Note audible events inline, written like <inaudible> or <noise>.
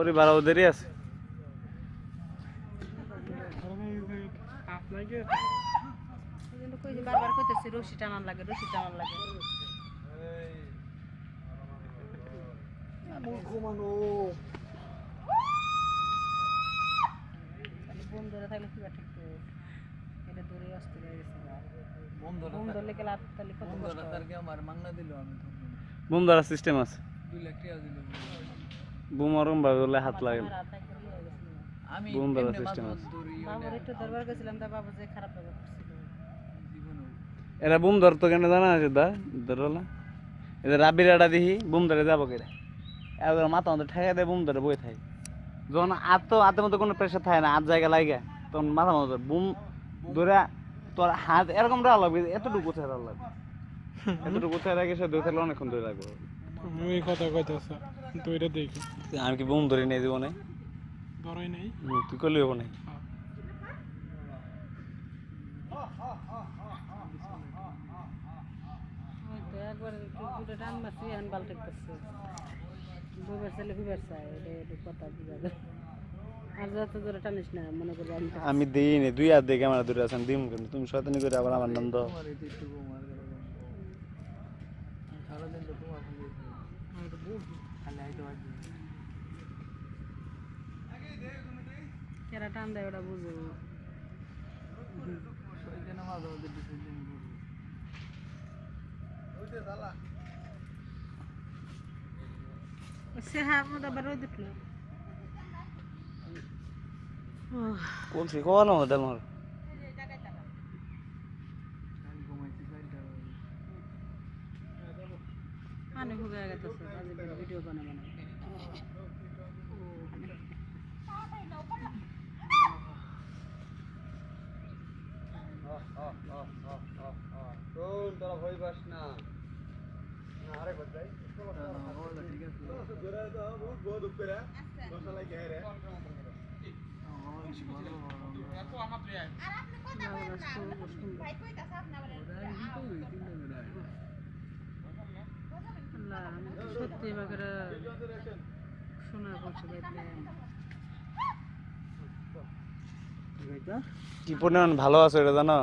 পরিবার ওদেরই আছে। বারবার কইতেছি রশি টানান লাগে রশি টানান লাগে বোন ধরে থাকলে কি ঠিক এটা ধরে আসতে বুম ধরার সিস্টেম আছে। দুই লাখ টাকা দিল। বুম ওরম ভাবে বললে হাত লাগে। আমি বুম ধরার এমনি মাছ system মাছ আছে। বাবুর একটু দরবার গেছিলাম তা বাবু যে খারাপ ব্যবহার করছিল। এরা বুম ধরতো কেন জানা আছে দা? ধরলা? এদের রাবির আডা দিহি বুম ধরে যাব কেরা? এবার মাথা মতো ঠেকা দেয় বুম ধরে বই থাকে। যখন আর তো হাতের মধ্যে কোনো প্রেশার থাকে না আর জায়গা লাগে তখন মাথা মতো বুম ধরে তোর হাত এরকম দেওয়া লাগবে এতটুকু ছেড়া লাগবে। <laughs> এতটুকু রাখে সে ধরে থাকলে অনেকক্ষণ ধরে রাখব। আমি কথা কইতেছে। তো এটা দেখি। আমি কি বুম ধরে নিয়ে জীবনে ধরই নেই। তুই করলি হব না? একবার দুটো টান মারছি এখন ছেলে চাই এটা এটা কথা আর যত টানিস না মনে আমি আমি দিই নি দুই হাত দিয়ে ক্যামেরা দূরে আছেন দিম কিন্তু তুমি শয়তানি করে আবার আমার নাম দাও। সারাদিন তো তোমার কেরা টান দেয় ওটা বুঝো সেখানে মাঝে মধ্যে ডিসিশন করব সে হ্যাঁ মধ্যে আবার রোদ উঠল বলছি কখনো দেখ আমার আমি ঘুমাইছি চারটা বাজে। পানি হুগে গেছে ভিডিও বানাবো না। তোরা ভয় পাস না আরে কোথায় ঠিক আছে আমার বেশি ভালো ভালো আল্লাহ সত্যি বাকেরা শোনা বলছে বাইতে কি ভালো আছে এটা জানো?